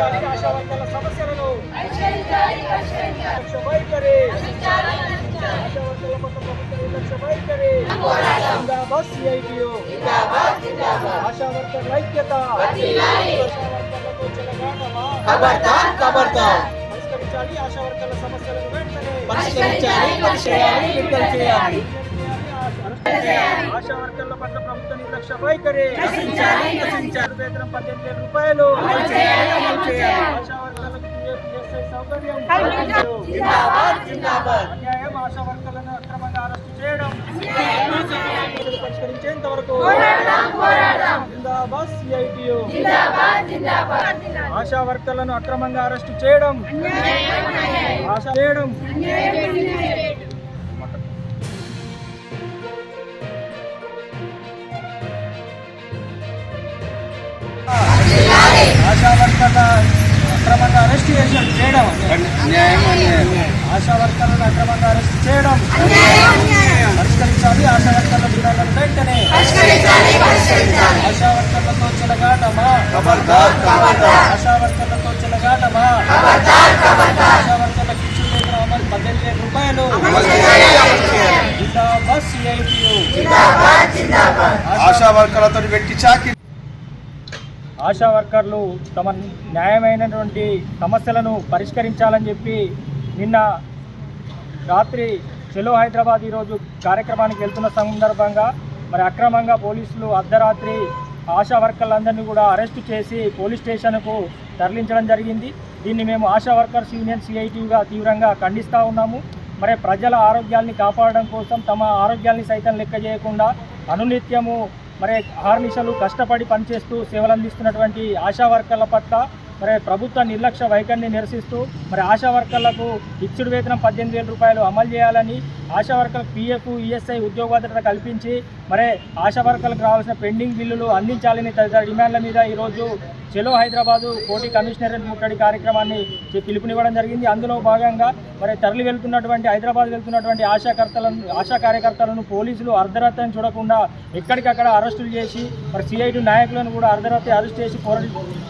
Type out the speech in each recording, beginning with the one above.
పరిష్కరించాలి ఆశా వర్కర్ల సమస్యలను వైఖరి ఆశా వర్కర్ల పట్ల ప్రభుత్వ నిర్లక్ష్య వైఖరి జిందాబాద్ సిఐటియు ఆశా వర్కర్ల ఐక్యత ఖబర్దార్ ఖబర్దార్ పరిష్కరించాలి ఆశా వర్కర్ల సమస్యలను వెంటనే. పరిష్కరించాలి పరిష్కరించాలి విడుదల చేయాలి. ఆశా వర్కర్ల పట్ల ప్రభుత్వ నిర్లక్ష్య వైఖరి. వేతనం పద్దెనిమిది వేల రూపాయలు. అమలు చేయాలి, అమలు చేయాలి. ఆశా PFSI సౌకర్యం. అన్యాయం ఆశా వర్కర్లను అక్రమంగా అరెస్టు చేయడం. పరిష్కరించేంత వరకు జిందాబాద్ సిఐటియు ఆశా వర్కర్లను అక్రమంగా అరెస్టు చేయడం. ఆశా చేయడం. వర్కర్ల అక్రమంగా అరెస్ట్ చేసి చేయడం. ఆశా వర్కర్లను అక్రమంగా అరెస్ట్ చేయడం. పరిష్కరించాలి ఆశా వర్కర్ల దినాలను వెంటనే. ఆశా వర్కర్లతో చెలగాటమా? ఆశా వర్కర్లతో చెలగాటమా? ఆశా వర్కర్లకు ఇచ్చిన వేతనం అమలు పద్దెనిమిది వేల రూపాయలు. ఆశా వర్కర్లతో పెట్టి చాకి ఆశా వర్కర్లు తమ న్యాయమైనటువంటి సమస్యలను పరిష్కరించాలని చెప్పి నిన్న రాత్రి చెలో హైదరాబాద్ ఈరోజు కార్యక్రమానికి వెళ్తున్న సందర్భంగా మరి అక్రమంగా పోలీసులు అర్ధరాత్రి ఆశా వర్కర్లందరినీ కూడా అరెస్టు చేసి పోలీస్ స్టేషన్కు తరలించడం జరిగింది. దీన్ని మేము ఆశా వర్కర్స్ యూనియన్ సిఐటిగా తీవ్రంగా ఖండిస్తూ ఉన్నాము. మరి ప్రజల ఆరోగ్యాన్ని కాపాడడం కోసం తమ ఆరోగ్యాన్ని సైతం లెక్క చేయకుండా అనునిత్యము మరి ఆర్నిషలు కష్టపడి పనిచేస్తూ సేవలు అందిస్తున్నటువంటి ఆశా వర్కర్ల పట్ల మరి ప్రభుత్వ నిర్లక్ష్య వైఖరిని నిరసిస్తూ మరి ఆశా వర్కర్లకు ఇచ్చుడు వేతనం పద్దెనిమిది వేల రూపాయలు అమలు చేయాలని ఆశా వర్కర్లకు పీఎఫ్ ఈఎస్ఐ ఉద్యోగ భద్రత కల్పించి మరి ఆశా వర్కర్లకు రావాల్సిన పెండింగ్ బిల్లులు అందించాలని తదితర డిమాండ్ల మీద ఈరోజు చెలో హైదరాబాదు కోటి కమిషనరేట్ ముట్టడి కార్యక్రమాన్ని పిలుపునివ్వడం జరిగింది. అందులో భాగంగా మరి తరలి వెళ్తున్నటువంటి హైదరాబాద్ వెళ్తున్నటువంటి ఆశాకర్తలను ఆశా కార్యకర్తలను పోలీసులు అర్ధరాత్రిని చూడకుండా ఎక్కడికక్కడ అరెస్టులు చేసి మరి సిఐటి నాయకులను కూడా అర్ధరాత్రి అరెస్ట్ చేసి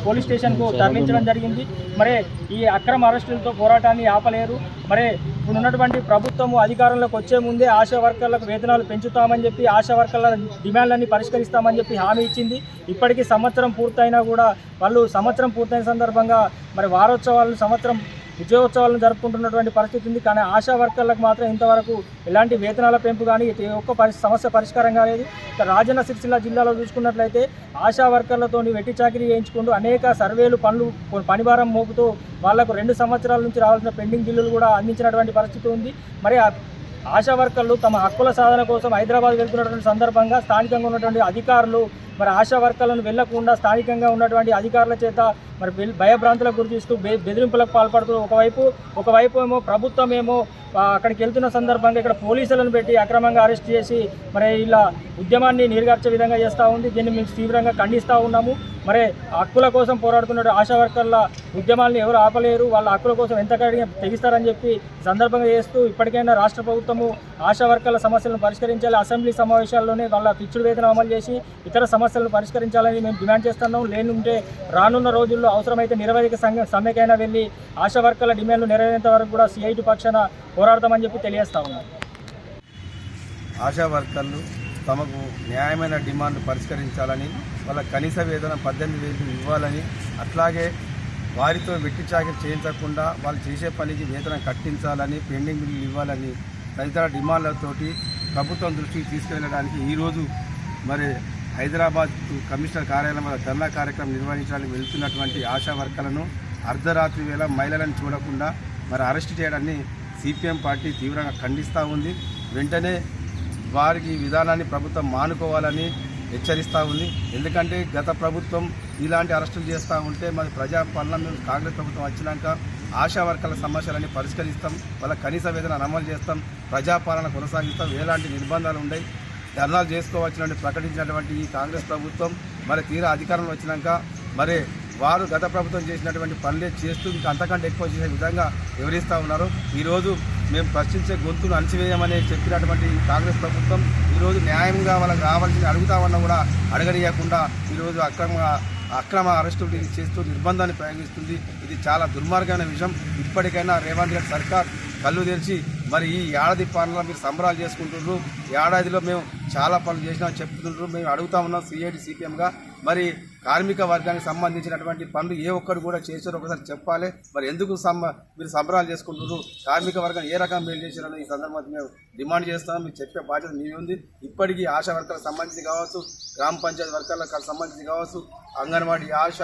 పోలీస్ స్టేషన్కు తరలించడం జరిగింది. మరి ఈ అక్రమ అరెస్టులతో పోరాటాన్ని ఆపలేరు. మరి ఇప్పుడున్నటువంటి ప్రభుత్వము అధికారంలోకి వచ్చే ముందే ఆశా వర్కర్లకు వేతనాలు పెంచుతామని చెప్పి ఆశా వర్కర్ల డిమాండ్లన్నీ పరిష్కరిస్తామని చెప్పి హామీ ఇచ్చింది. ఇప్పటికీ సంవత్సరం పూర్తయినా కూడా వాళ్ళు సంవత్సరం పూర్తయిన సందర్భంగా మరి వారోత్సవాలు సంవత్సరం విజయోత్సవాలను జరుపుకుంటున్నటువంటి పరిస్థితి ఉంది. కానీ ఆశా వర్కర్లకు మాత్రం ఇంతవరకు ఎలాంటి వేతనాల పెంపు కానీ ఒక్క సమస్య పరిష్కారం కాలేదు. రాజన్న సిరిసిల్ల జిల్లాలో చూసుకున్నట్లయితే ఆశా వర్కర్లతో వెట్టి చాకిరీ చేయించుకుంటూ అనేక సర్వేలు పనులు పనిభారం మోపుతూ వాళ్ళకు రెండు సంవత్సరాల నుంచి రావాల్సిన పెండింగ్ బిల్లులు కూడా అందించినటువంటి పరిస్థితి ఉంది. మరి ఆశా వర్కర్లు తమ హక్కుల సాధన కోసం హైదరాబాద్ వెళ్తున్నటువంటి సందర్భంగా స్థానికంగా ఉన్నటువంటి అధికారులు మరి ఆశా వర్కర్లను వెళ్ళకుండా స్థానికంగా ఉన్నటువంటి అధికారుల చేత మరి భయభ్రాంతులకు గురి చేస్తూ బె- బెదిరింపులకు పాల్పడుతూ ఒకవైపు ఒకవైపు ఏమో ప్రభుత్వం ఏమో అక్కడికి వెళ్తున్న సందర్భంగా ఇక్కడ పోలీసులను పెట్టి అక్రమంగా అరెస్ట్ చేసి మరి ఇలా ఉద్యమాన్ని నీరుగార్చే విధంగా చేస్తూ ఉంది. దీన్ని మేము తీవ్రంగా ఖండిస్తూ ఉన్నాము. మరి హక్కుల కోసం పోరాడుతున్న ఆశా వర్కర్ల ఉద్యమాలను ఎవరు ఆపలేరు. వాళ్ళ హక్కుల కోసం ఎంత కడిగి తెగిస్తారని చెప్పి సందర్భంగా చేస్తూ ఇప్పటికైనా రాష్ట్ర ప్రభుత్వము ఆశా వర్కర్ల సమస్యలను పరిష్కరించాలి. అసెంబ్లీ సమావేశాల్లోనే వాళ్ళ ఫిక్స్డ్ వేతనం అమలు చేసి ఇతర సమస్యలను పరిష్కరించాలని మేము డిమాండ్ చేస్తున్నాం. లేనుంటే రానున్న రోజుల్లో అవసరమైతే నిరవధిక సంఘ సమ్మెకైనా వెళ్ళి ఆశా వర్కర్ల డిమాండ్లు నెరవేరేంత వరకు కూడా సిఐటి పక్షాన పోరాడతామని చెప్పి తెలియజేస్తా ఉన్నారు ఆశా వర్కర్లు తమకు న్యాయమైన డిమాండ్ పరిష్కరించాలని వాళ్ళ కనీస వేతన పద్దెనిమిది వేలు ఇవ్వాలని అట్లాగే వారితో వెట్టి చాకిరి చేయించకుండా వాళ్ళు చేసే పనికి వేతనం కట్టించాలని పెండింగ్ బిల్లులు ఇవ్వాలని తదితర డిమాండ్లతోటి ప్రభుత్వం దృష్టికి తీసుకెళ్ళడానికి ఈరోజు మరి హైదరాబాద్ కమిషనర్ కార్యాలయం వద్ద ధర్నా కార్యక్రమం నిర్వహించడానికి వెళ్తున్నటువంటి ఆశా వర్కర్లను అర్ధరాత్రి వేళ మహిళలను చూడకుండా మరి అరెస్ట్ చేయడాన్ని సిపిఎం పార్టీ తీవ్రంగా ఖండిస్తూ ఉంది. వెంటనే వారికి విధానాన్ని ప్రభుత్వం మానుకోవాలని హెచ్చరిస్తూ ఉంది. ఎందుకంటే గత ప్రభుత్వం ఇలాంటి అరెస్టులు చేస్తూ ఉంటే మరి ప్రజాపాలన మేము కాంగ్రెస్ ప్రభుత్వం వచ్చినాక ఆశా వర్కర్ల సమస్యలన్నీ పరిష్కరిస్తాం. వాళ్ళ కనీస వేతన అమలు చేస్తాం. ప్రజాపాలన కొనసాగిస్తాం. ఎలాంటి నిర్బంధాలు ఉన్నాయి. ధర్నాలు చేసుకోవచ్చునని ప్రకటించినటువంటి ఈ కాంగ్రెస్ ప్రభుత్వం మరి తీరా అధికారంలో వచ్చినాక మరి వారు గత ప్రభుత్వం చేసినటువంటి పనులే చేస్తూ ఇంకా అంతకంటే ఎక్కువ చేసే విధంగా వివరిస్తూ ఉన్నారు. ఈరోజు మేము ప్రశ్నించే గొంతును అణచివేయమని చెప్పినటువంటి కాంగ్రెస్ ప్రభుత్వం ఈరోజు న్యాయంగా వాళ్ళకి రావాల్సింది అడుగుతామన్నా కూడా అడగనీయకుండా ఈరోజు అక్రమ అక్రమ అరెస్టులు చేస్తూ నిర్బంధాన్ని ప్రయోగిస్తుంది. ఇది చాలా దుర్మార్గమైన విషయం. ఇప్పటికైనా రేవంత్ రెడ్డి సర్కార్ కళ్ళు తెరిచి మరి ఈ ఏడాది పనుల మీరు సంబరాలు చేసుకుంటున్నారు. ఏడాదిలో మేము చాలా పనులు చేసినాం చెప్తుంటారు మేము అడుగుతా ఉన్నాం సిఐటి సిపిఎంగా. మరి కార్మిక వర్గానికి సంబంధించినటువంటి పనులు ఏ ఒక్కరు కూడా చేశారో ఒకసారి చెప్పాలి. మరి ఎందుకు సంబ మీరు సంబరాలు చేసుకుంటున్నారు? కార్మిక వర్గం ఏ రకం మేలు చేశారని ఈ సందర్భంగా మేము డిమాండ్ చేస్తాం మీరు చెప్పే బాధ్యత మీ ఉంది. ఇప్పటికీ ఆశా వర్గాలకు సంబంధించి కావచ్చు గ్రామ పంచాయతీ వర్గాలకు సంబంధించి కావచ్చు అంగన్వాడీ ఆశ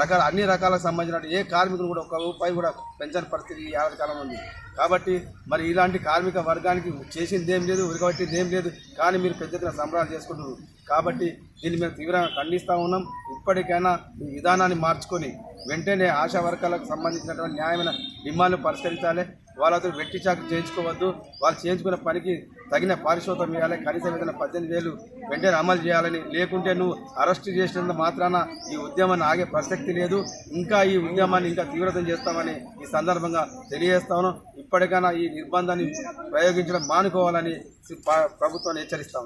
రకాల అన్ని రకాలకు సంబంధించిన ఏ కార్మికులు కూడా ఒక్క రూపాయి కూడా పెంచని పరిస్థితి ఈ ఏడాది కాలం ఉంది. కాబట్టి మరి ఇలాంటి కార్మిక వర్గానికి చేసింది ఏం లేదు ఉరికబట్టింది ఏం లేదు. కానీ మీరు పెద్ద ఎత్తున సంబరాలు చేసుకుంటున్నారు. కాబట్టి దీన్ని మేము తీవ్రంగా ఖండిస్తూ ఉన్నాం. ఇప్పటికైనా ఈ విధానాన్ని మార్చుకొని వెంటనే ఆశా వర్గాలకు సంబంధించినటువంటి న్యాయమైన డిమాండ్లు పరిష్కరించాలి. వాళ్ళతో వెట్టి చాకు చేయించుకోవద్దు. వాళ్ళు చేయించుకున్న పనికి తగిన పారిశోధం ఇవ్వాలి కనీసం ఏదైనా పద్దెనిమిది వేలు వెంటనే అమలు చేయాలని లేకుంటే నువ్వు అరెస్ట్ చేసినంత మాత్రాన ఈ ఉద్యమాన్ని ఆగే ప్రసక్తి లేదు. ఇంకా ఈ ఉద్యమాన్ని ఇంకా తీవ్రతం చేస్తామని ఈ సందర్భంగా తెలియజేస్తాను ఇప్పటికైనా ఈ నిర్బంధాన్ని ప్రయోగించడం మానుకోవాలని ప్రభుత్వాన్ని హెచ్చరిస్తా